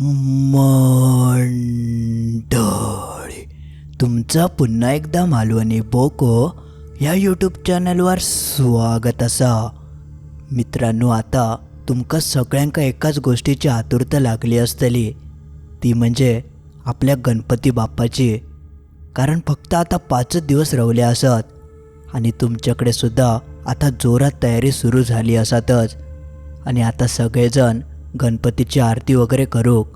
मंडळी तुमचं पुन्हा एकदा मालवणी बोको ह्या यूट्यूब चॅनलवर स्वागत असा. मित्रांनो आता तुमका सगळ्यांक एकाच गोष्टीची आतुरता लागली असतली. ती म्हणजे आपल्या गणपती बाप्पाची. कारण फक्त आता पाचच दिवस रवले असत आणि तुमच्याकडे सुद्धा आता जोरात तयारी सुरू झाली असतच. आणि आता सगळेजण गणपतीची आरती वगैरे करूक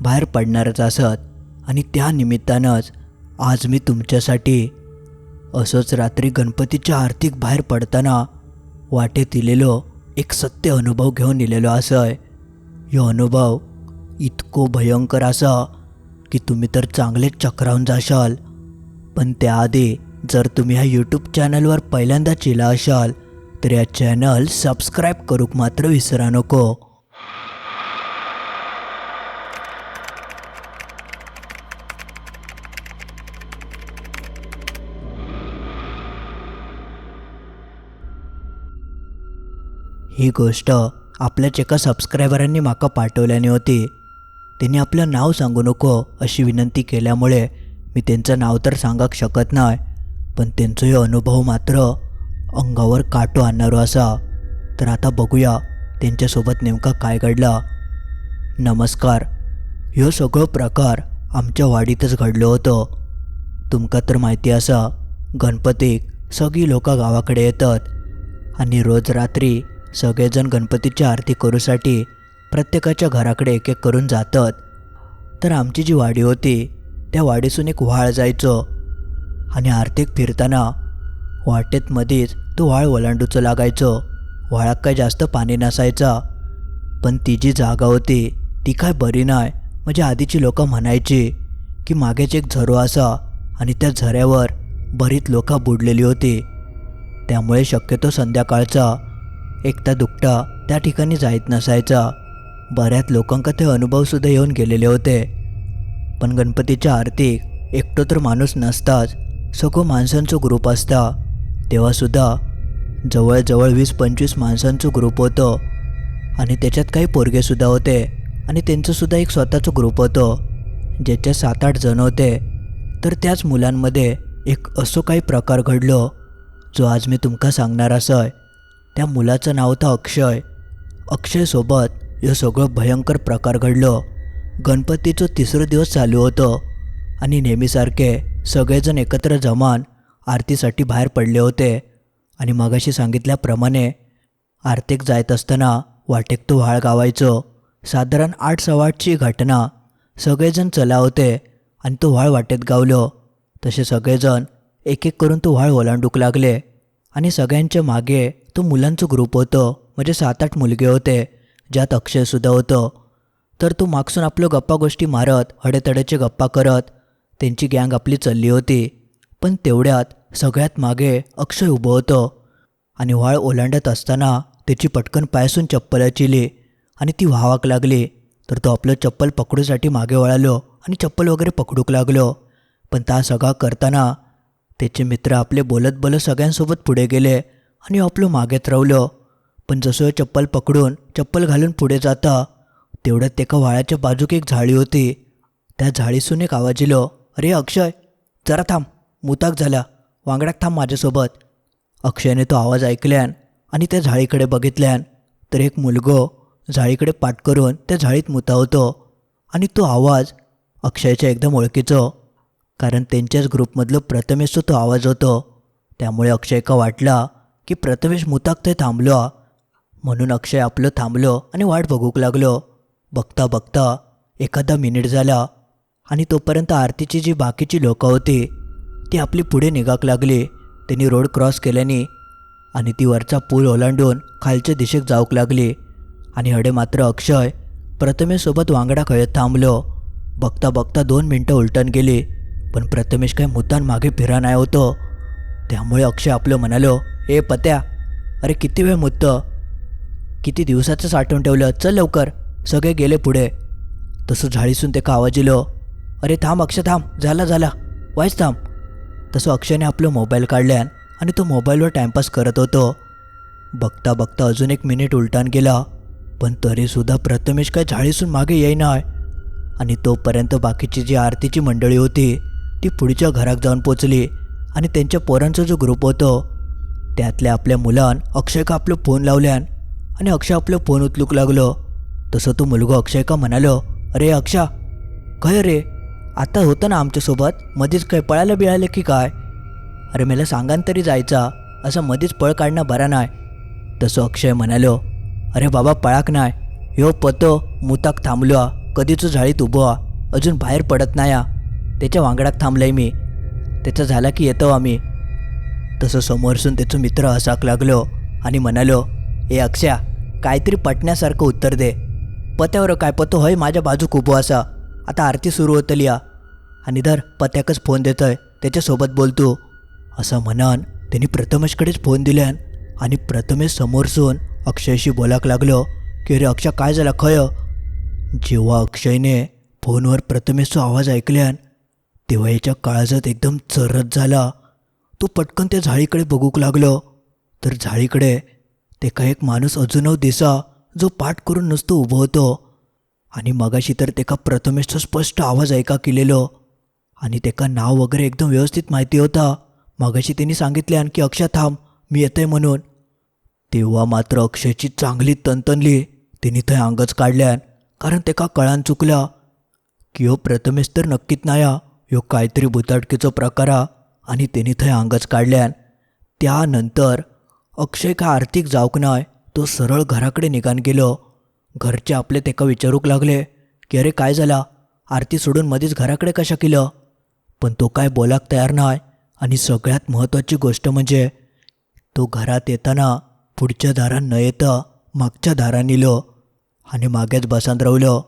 बाहेर पडणारच असत आणि त्या निमित्तानंच आज मी तुमच्यासाठी असंच रात्री गणपतीच्या आरतीक बाहेर पडताना वाटेत इलेलो एक सत्य अनुभव घेऊन इलेलो असय. ह्यो अनुभव इतको भयंकर असा की तुम्ही तर चांगलेच चक्रावून जाशाल. पण त्याआधी जर तुम्ही ह्या यूट्यूब चॅनलवर पहिल्यांदा चिला असाल तर या चॅनल सबस्क्राईब करूक मात्र विसरा नको. ही गोष्ट आपल्याच एका सबस्क्रायबरांनी माका पाठवल्याने होती. त्यांनी आपलं नाव सांगू नको अशी विनंती केल्यामुळे मी त्यांचं नाव तर सांगाक शकत नाही पण त्यांचा अनुभव मात्र अंगावर काटो आणणारो असा. तर आता बघूया त्यांच्यासोबत नेमका काय घडला. नमस्कार. ह्यो सगळो प्रकार आमच्या वाडीतच घडलो होतो. तुमका तर माहिती असा गणपतीक सगळी लोकं गावाकडे येतात आणि रोज रात्री सगळेजण गणपतीची आरती करूसाठी प्रत्येकाच्या घराकडे एक एक करून जातात. तर आमची जी वाडी होती त्या वाडीसून एक व्हाळ जायचो. आणि आरतीक फिरताना वाटेत मध्येच तो व्हाळ ओलांडूचं लागायचो. व्हाळात काय जास्त पाणी नसायचा. पण ती जी जागा होती ती काय बरी नाही म्हणजे आधीची लोक म्हणायची की मागेच एक झरो असा आणि त्या झऱ्यावर बरीच लोकं बुडलेली होती. त्यामुळे शक्यतो संध्याकाळचा एकटा दुकटा त्या ठिकाणी जायत नसायचा. बऱ्याच लोकांका ते अनुभवसुद्धा येऊन गेलेले होते. पण गणपतीच्या आरतीक एकटो तर माणूस नसताच सगळं माणसांचं ग्रुप असता. तेव्हासुद्धा जवळजवळ वीस पंचवीस माणसांचं ग्रुप होतं. आणि त्याच्यात काही पोरगेसुद्धा होते आणि त्यांचंसुद्धा एक स्वतःचं ग्रुप होतं. ज्याच्या सात आठ जण होते. तर त्याच मुलांमध्ये एक असं काही प्रकार घडलो जो आज मी तुमका सांगणार असय. त्या मुलाचं नाव होतं अक्षय. अक्षयसोबत हे सगळं भयंकर प्रकार घडलं. गणपतीचं तिसरं दिवस चालू होतं आणि नेहमीसारखे सगळेजण एकत्र जमान आरतीसाठी बाहेर पडले होते. आणि मगाशी सांगितल्याप्रमाणे आरतीक जायत असताना वाटेक तो व्हाळ गावायचो. साधारण आठ सवाटची घटना. सगळेजण चला होते आणि तो व्हाळ वाटेत गावलो. तसे सगळेजण एक एक करून तो व्हाळ ओलांडूक लागले. आणि सगळ्यांच्या मागे तो मुलांचं ग्रुप होतं. म्हणजे सात आठ मुलगे होते ज्यात अक्षयसुद्धा होतं. तर तो मागसून आपलं गप्पा गोष्टी मारत हडेतडेचे गप्पा करत त्यांची गँग आपली चालली होती. पण तेवढ्यात सगळ्यात मागे अक्षय उभं होतं. आणि व्हाळ ओलांडत असताना त्याची पटकन पायसून चप्पल चिली आणि ती व्हावाक लागली. तर तो आपलं चप्पल पकडूसाठी मागे वळालो आणि चप्पल वगैरे पकडूक लागलो. पण ता सगळा करताना त्याचे मित्र आपले बोलत बोलत सगळ्यांसोबत पुढे गेले आणि आपलं मागेत रावलं पण जसं चप्पल पकडून चप्पल घालून पुढे जाता तेवढ्यात एका वाळ्याच्या बाजूक एक झाडी होती. त्या झाडीसून एक आवाज येलो अरे अक्षय जरा थांब मुताक झाला वांगडाक थांब माझ्यासोबत. अक्षयने तो आवाज ऐकल्यान आणि त्या झाडीकडे बघितल्यान तर एक मुलगो झाडीकडे पाठ करून त्या झाडीत मुतावतो आणि तो आवाज अक्षयच्या एकदम ओळखीचं. कारण त्यांच्याच ग्रुपमधलं प्रथमेशचा तो आवाज होतो. त्यामुळे अक्षय का वाटला की प्रथमेश मुताक ते थांबलो. म्हणून अक्षय आपलं थांबलो आणि वाट बघूक लागलो. बघता बघता एखादा मिनिट झाला आणि तोपर्यंत आरतीची जी बाकीची लोकं होती ती आपली पुढे निघाक लागली. त्यांनी रोड क्रॉस केल्याने आणि ती वरचा पूल ओलांडून खालच्या दिशेक जाऊक लागली. आणि हडे मात्र अक्षय प्रथमेसोबत वांगडा खेळत थांबलो. बघता बघता दोन मिनटं उलटण गेली. पण प्रथमेश काय मुतान मागे फिरा नाही होतो. त्यामुळे अक्षय आपलं म्हणालो ए पत्या अरे किती वेळ मुत्तं किती दिवसाचं साठवून ठेवलं? चल लवकर सगळे गेले पुढे. तसं झाडीसून ते का आवाज अरे थांब अक्षय थांब झाला झाला वायच थांब. तसं अक्षयने आपलं मोबाईल काढल्यान आणि तो मोबाईलवर टाईमपास करत होतो. बघता बघता अजून एक मिनिट उलटान गेला पण तरीसुद्धा प्रथमेश काय झाडीसून मागे येईना आणि तोपर्यंत बाकीची जी आरतीची मंडळी होती ती पुढच्या घरात जाऊन पोचली आणि त्यांच्या पोरांचा जो ग्रुप होतो त्यातल्या आपल्या मुलान अक्षय का आपलं फोन लावल्यान आणि अक्षय आपलं फोन उचलूक लागलो. तसं तो मुलगा अक्षय का म्हणालो अरे अक्षा काय रे? आता होतं ना आमच्यासोबत मध्येच काय पळायला बिळालं की काय? अरे मला सांगान तरी जायचा असं मध्येच पळ काढणं बरा नाही. तसं अक्षय म्हणालो अरे बाबा पळाक नाही. ह्यो पतो मुताक थांबलो कधीच झाडीत उभो अजून बाहेर पडत नाही त्याच्या वांगडात थांबलंय मी. त्याचा झाला की येतो आम्ही. तसं समोरसून त्याचं मित्र हसाक लागलो आणि म्हणालो ए अक्षया काहीतरी पटण्यासारखं उत्तर दे. पत्यावर काय पतो? होय माझ्या बाजूक उभो असा. आता आरती सुरू होतली या. आणि धर पत्याकच फोन देतोय. त्याच्यासोबत बोलतो असं म्हणान त्यांनी प्रथमेशकडेच फोन दिल्यान आणि प्रथमेश समोरसून अक्षयशी बोलाक लागलो की अरे अक्षय काय झालं? खय? जेव्हा अक्षयने फोनवर प्रथमेशचा आवाज ऐकल्यान तेव्हा याच्या काळजात एकदम चरत झाला. तो पटकन त्या झाडीकडे बघूक लागलो. तर झाडीकडे ते का एक माणूस अजूनव दिसा जो पाठ करून नुसतं उभं होतो. आणि मगाशी तर तेका प्रथमेशचा स्पष्ट आवाज ऐका केलेलो. आणि तेका नाव वगैरे एकदम व्यवस्थित माहिती होता. मगाशी त्यांनी सांगितल्यान की अक्षय थांब मी येतोय म्हणून. तेव्हा मात्र अक्षयची चांगली तनतनली तिने थंय अंगच काढल्यान कारण तेका कळान चुकला. की हो प्रथमेश तर नक्कीच नाया. ह्यो काहीतरी भुताटकीचो प्रकार हा आणि तेणी थंय अंगच काढल्यान त्यानंतर अक्षय काय आर्थिक जावक नाय तो सरळ घराकडे निघान गेलो. घरचे आपले तेका विचारूक लागले की अरे काय झाला? आरती सोडून मदींच घराकडे कशा केलं? पण तो काय बोलाक तयार नाही आणि सगळ्यात महत्त्वाची गोष्ट म्हणजे तो घरात येताना पुढच्या दारान न येता मागच्या दारान इलो आणि मागेच बसांत रावलो.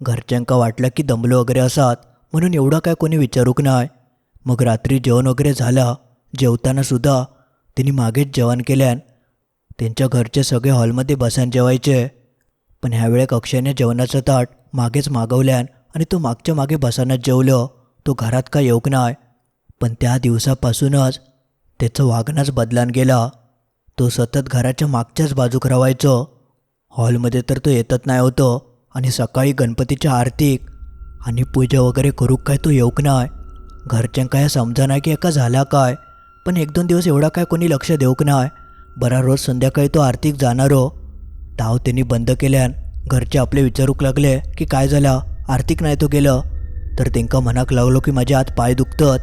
घरच्यांका वाटलं की दमलो वगैरे असात. म्हणून एवढं काय कोणी विचारूक नाही? मग रात्री जेवण वगैरे झालं जेवताना सुद्धा त्यांनी मागेच जेवण केल्यान त्यांच्या घरचे सगळे हॉलमध्ये बसान जेवायचे. पण ह्यावेळेक अक्षयने जेवणाचं ताट मागेच मागवल्यान आणि तो मागच्या मागे बसानच जेवलो तो घरात का येऊक नाही. पण त्या दिवसापासूनच त्याचं वागणंच बदलान गेला. तो सतत घराच्या मागच्याच बाजूक रवायचो. हॉलमध्ये तर तो येतच नाही होतो आणि सकाळी गणपतीच्या आरतीक आणि पूजा वगैरे करूक काय तो येऊक नाय? घरच्यांका काय समजा की एका झाला काय? पण एक दोन दिवस एवढा काय कोणी लक्ष देऊक नाय. बरा रोज संध्याकाळी तो आरतीक जाणारो हो. ताव त्यांनी बंद केल्यान घरचे आपले विचारूक लागले की काय झाला? आर्थिक नाही तो गेलं. तर तेंका मनाक लागलो की माझ्या आत पाय दुखतात.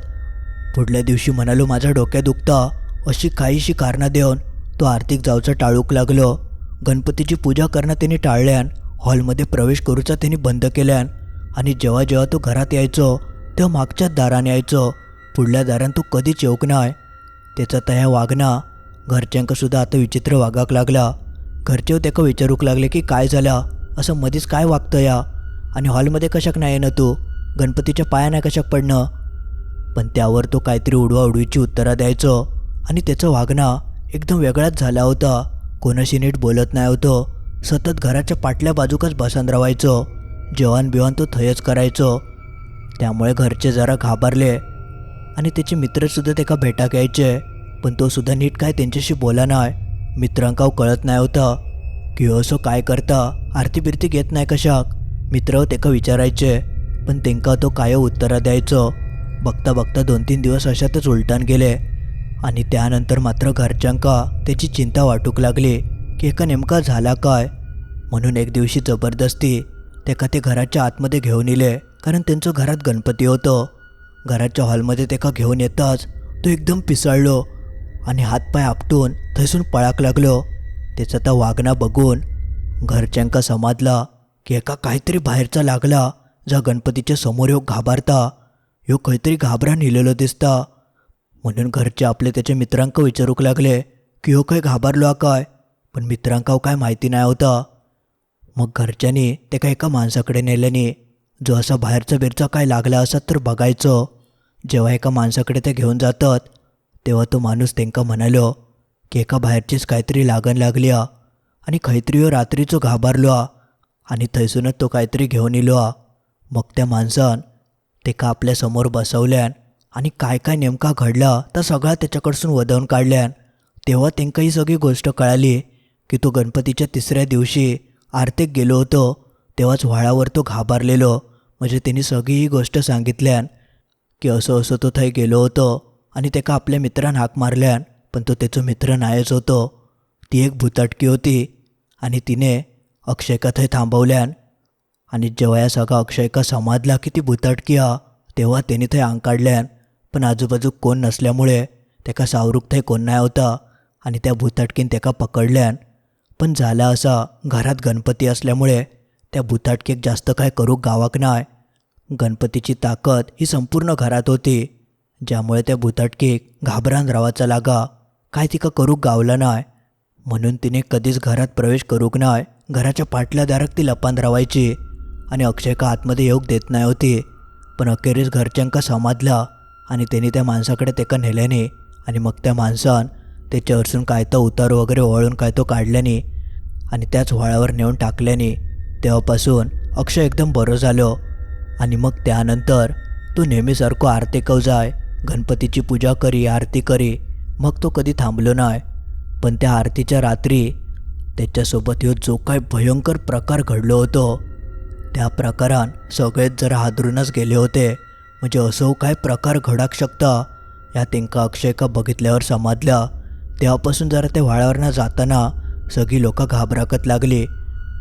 पुढल्या दिवशी म्हणालो माझा डोक्या दुखता. अशी काहीशी कारणं देऊन तो आर्थिक जावचं टाळूक लागलो. गणपतीची पूजा करणं त्यांनी टाळल्यान हॉलमध्ये प्रवेश करूचा त्यांनी बंद केल्यान आणि जेव्हा जेव्हा तो घरात यायचो तेव्हा मागच्याच दारान यायचो. पुढल्या दारान तो कधीच येऊक नाय त्याचा तया वागणं घरच्यांका सुद्धा आता विचित्र वागाक लागला. घरचे तेका विचारूक लागले की काय झालं? असं मधीच काय वागतं या? आणि हॉलमध्ये कशाक नाही येणं तू? गणपतीच्या पाया नाही कशाक पडणं? पण त्यावर तो काहीतरी उडवा उडवीची उत्तरं द्यायचो. आणि त्याचं वागणं एकदम वेगळाच झाला होता. कोणाशी नीट बोलत नाही होतो. सतत घराच्या पाटल्या बाजूकच बसन रावायचो. जेवण बिवण तो थयच करायचो. त्यामुळे घरचे जरा घाबरले. आणि त्याचे मित्रसुद्धा त्याका भेटाक यायचे. पण तो सुद्धा नीट काय त्यांच्याशी बोला नाय. मित्रांका कळत नाही होता. की असो काय करता आरती बिरती घेत नाही कशाक? मित्र तेका विचारायचे. पण तेंका तो काय उत्तरं द्यायचो? बघता बघता दोन तीन दिवस अशातच उलटान गेले. आणि त्यानंतर मात्र घरच्यांका त्याची चिंता वाटूक लागली की एका नेमका झाला काय? म्हणून एक दिवशी जबरदस्ती तेका ते घराच्या आतमध्ये घेऊन येले कारण त्यांचं घरात गणपती होतं. घराच्या हॉलमध्ये तेका घेऊन येताच तो एकदम पिसळलो आणि हातपाय आपटून थैसून पळाक लागलो. त्याचा त्या वागणा बघून घरच्यांका समाजला की एका काहीतरी बाहेरचा लागला जा गणपतीच्या समोर ह्यो घाबरता. ह्यो काहीतरी घाबरा नेलेलो दिसता. म्हणून घरचे आपले त्याच्या मित्रांका विचारूक लागले की ह्यो काय घाबरलो हा काय? पण मित्रांका काय माहिती नाही होता. मग घरच्यांनी ते एका माणसाकडे नेल्याने जो असा बाहेरचा बिरचा काय लागला असत तर बघायचं. जेव्हा एका माणसाकडे ते घेऊन जातात तेव्हा तो माणूस त्यांका म्हणालो की एका बाहेरचीच काहीतरी लागण लागली आणि खैत्री हो रात्रीचो घाबरलो आ आणि थैसूनच तो काहीतरी घेऊन इलो आ मग त्या माणसान तेका आपल्यासमोर बसवल्यान आणि काय काय नेमका घडला तर सगळा त्याच्याकडसून वदवून काढल्यान. तेव्हा तेंका ही सगळी गोष्ट कळाली की तो गणपतीच्या तिसऱ्या दिवशी आरतीक गेलो होतो तेव्हाच व्हाळावर तो घाबरलेलो. म्हणजे तिने सगळी ही गोष्ट सांगितल्यान की असं असं तो थंय गेलो होतो आणि तेका आपल्या मित्रान हाक मारल्यान पण तो त्याचो मित्र नायच होतो. ती एक भुताटकी होती आणि तिने अक्षयका थंय थांबवल्यान आणि जेव्हा या सगळा अक्षयका समाजला की ती भुताटकी हा तेव्हा त्याने थंय आंग काढल्यान पण आजूबाजू कोण नसल्यामुळे तेका सावरूक थंय कोण नाही होता आणि त्या भुताटकीन तेका पकडल्यान पण झाला असा. घरात गणपती असल्यामुळे त्या भुताटकेक जास्त काय करू गावाक नाय. गणपतीची ताकद ही संपूर्ण घरात होती. ज्यामुळे त्या भुताटकेक घाबरान रावाचा लागा. काय तिका करूक गावलं नाय. म्हणून तिने कधीच घरात प्रवेश करूक नाय. घराच्या पाटल्या दाराक ती लपान रावायची. आणि अक्षयका आतमध्ये येऊक देत नाही होती. पण अखेरीस घरच्यांका समाजला आणि त्यांनी त्या माणसाकडे तेका नेल्याने. आणि मग त्या माणसान ते चर्चून काय तो उतार वगैरे ओळून काय तो काढल्याने आणि त्याच व्हाळावर नेऊन टाकल्याने तेव्हापासून अक्षय एकदम बरं झालो आणि मग त्यानंतर तो नेहमीसारखो आरतेकव जाय गणपतीची पूजा करी आरती करी मग तो कधी थांबलो नाही. पण त्या आरतीच्या रात्री त्याच्यासोबत ह्यो जो काय भयंकर प्रकार घडलो होतो त्या प्रकारान सगळेच जरा हादरूनच गेले होते. म्हणजे असो काय प्रकार घडाक शकता या तेंका अक्षयका बघितल्यावर समजल्या तेव्हापासून जरा त्या व्हाळावरनं जाताना सगळी लोकं घाबराकत लागली.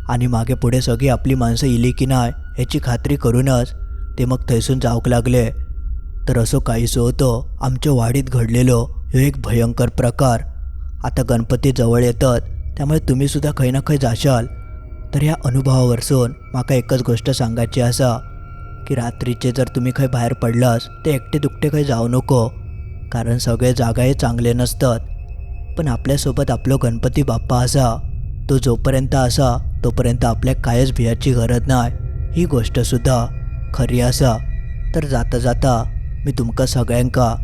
आणि मागे पुढे सगळी आपली माणसं इली की नाही याची खात्री करूनच ते मग थैसून जाऊक लागले. तर असं काहीसं होतं आमच्या वाडीत घडलेलो ह्यो एक भयंकर प्रकार. आता गणपती जवळ येतात त्यामुळे तुम्ही सुद्धा खंय ना खंय जाशाल. तर ह्या अनुभवावरसून माका एकच गोष्ट सांगायची असा की रात्रीचे जर तुम्ही खंय बाहेर पडलास ते एकटे दुकटे खंय जाऊ नको. कारण सगळे जागाही चांगले नसतात. पण आपल्यासोबत आपलो गणपती बाप्पा असा तो जोपर्यंत असा तोपर्यंत आपल्या कायच भियाची गरज नाही ही गोष्टसुद्धा खरी असा. तर जाता जाता मी तुमका सगळ्यांका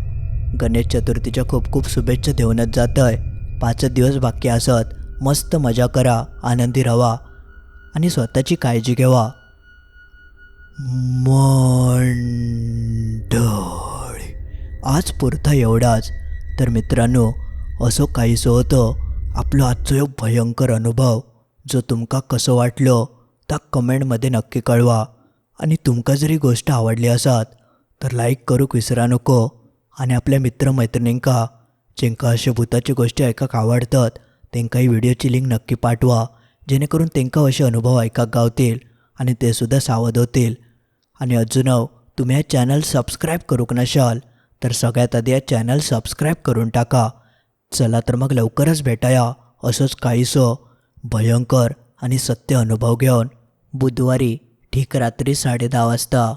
गणेश चतुर्थीच्या खूप खूप शुभेच्छा देऊनच जात आहे पाचच दिवस बाकी असत. मस्त मजा करा आनंदी राहा आणि स्वतःची काळजी घ्यावा मंडळी आज पुरता एवढाच. तर मित्रांनो असो काहीसो होतो. आपलो आजचो एक भयंकर अनुभव. जो तुमका कसो वाटलो ता कमेंटमध्ये नक्की कळवा. आणि तुमका जरी गोष्ट आवडली असात तर लाईक करूक विसरा नको. आणि आपल्या मित्रमैत्रिणींका जेंका अशा भूताची गोष्टी ऐकाक आवडतात तेंका ही व्हिडिओची लिंक नक्की पाठवा. जेणेकरून तेंका असे अनुभव ऐकाक गावतील आणि ते सुद्धा सावध होतील. आणि अजून तुम्ही या चॅनल सबस्क्राईब करूक नशाल तर सगळ्यात आधी या चॅनल सबस्क्राईब करून टाका. चला तर मग लवकरच भेटाया. असंच काहीसं भयंकर आणि सत्य अनुभव घेऊन बुधवारी ठीक रात्री साडे वाजता